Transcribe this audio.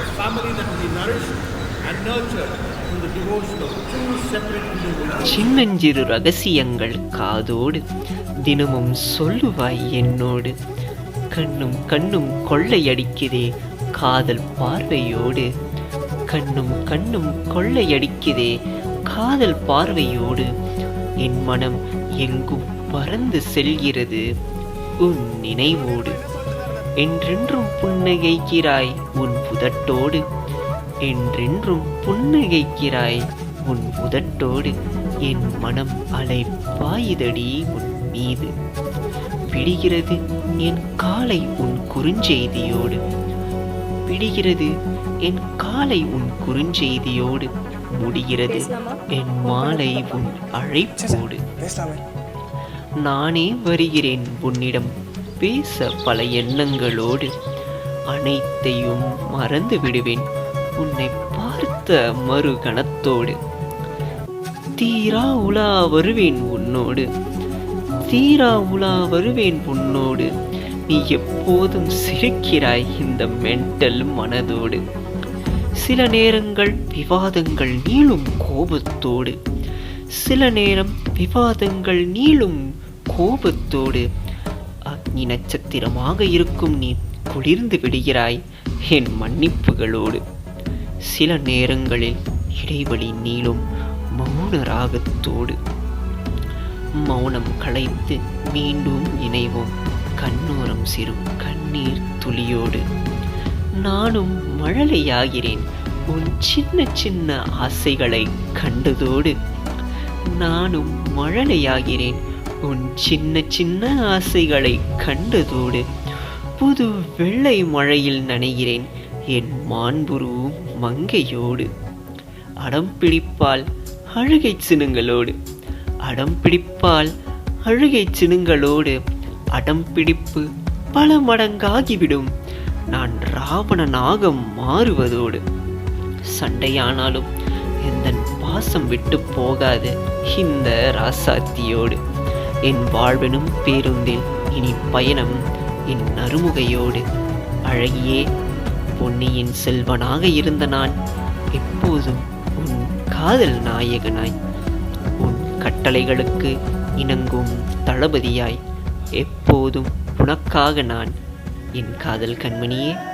a family that will be nourished and nurtured through the devotion of two separate individuals. சின்னஞ்சிறு ரகசியங்கள் காதோடு தினமும் சொல்லுவாய் என்னோடு. கண்ணும் கண்ணும் கொள்ளையடிக்குதே காதல் பார்வையோடு. கண்ணும் கண்ணும் கொள்ளையடிக்குதே காதல் பார்வையோடு. என் மனம் எங்கும் பறந்து செல்கிறது உன் நினைவோடு. என்றென்றும் புன்னகைக்கிறாய் உன் புதட்டோடு. என்றென்றும் புன்னகைக்கிறாய் உன் உதட்டோடு என் மனம் அலை பாயுதடி உன் மீது. பிடிகிறது என் காலை உன் குறுஞ்செய்தியோடு. பிடிகிறது என் காலை உன் குறுஞ்செய்தியோடு. முடிகிறது என் மாலை உன் அழைப்போடு. நானே வருகிறேன் உன்னிடம். பேச பல எண்ணங்களோடு அனைத்தையும் மறந்து விடுவேன் உன்னை பார்த்த மறு கணத்தோடு தீரா உலா வருவேன் உன்னோடு. தீரா உலா வருவேன் உன்னோடு. நீ எப்போதும் சிரிக்கிறாய் இந்த மென்டல் மனதோடு. சில நேரங்கள் விவாதங்கள் நீளும் கோபத்தோடு. சில நேரம் விவாதங்கள் நீளும் கோபத்தோடு. நீ நட்சத்திரமாக இருக்கும் நீ குளிர்ந்து விடுகிறாய் என் மன்னிப்புகளோடு. சில நேரங்களில் இடைவெளி நீளும் மௌன ராகத்தோடு மௌனம் களைத்து மீண்டும் இணைவோம். கண்ணோரம் சிறும் கண்ணீர் துளியோடு. நானும் மழலையாகிறேன். உன் சின்ன சின்ன ஆசைகளை கண்டதோடு. நானும் மழலையாகிறேன். உன் சின்ன சின்ன ஆசைகளை கண்டதோடு. புது வெள்ளை மழையில் நனைகிறேன். என் மாண்புரு மங்கையோடு. அடம் பிடிப்பால் அழுகை சினுங்களோடு. அடம் பிடிப்பால் அழுகை சினுங்களோடு. அடம் பிடிப்பு பல மடங்காகிவிடும். நான் ராவணனாக மாறுவதோடு. சண்டையானாலும் எந்த பாசம் விட்டு போகாது. இந்த ராசாத்தியோடு. என் வாழ்வெனும் பேருந்தில் இனி பயணம் என் நறுமுகையோடு. அழகியே பொன்னியின் செல்வனாக இருந்த நான் எப்போதும் உன் காதல் நாயகனாய். உன் கட்டளைகளுக்கு இணங்கும் தளபதியாய் எப்போதும் உனக்காக நான் என் காதல் கண்மணியே.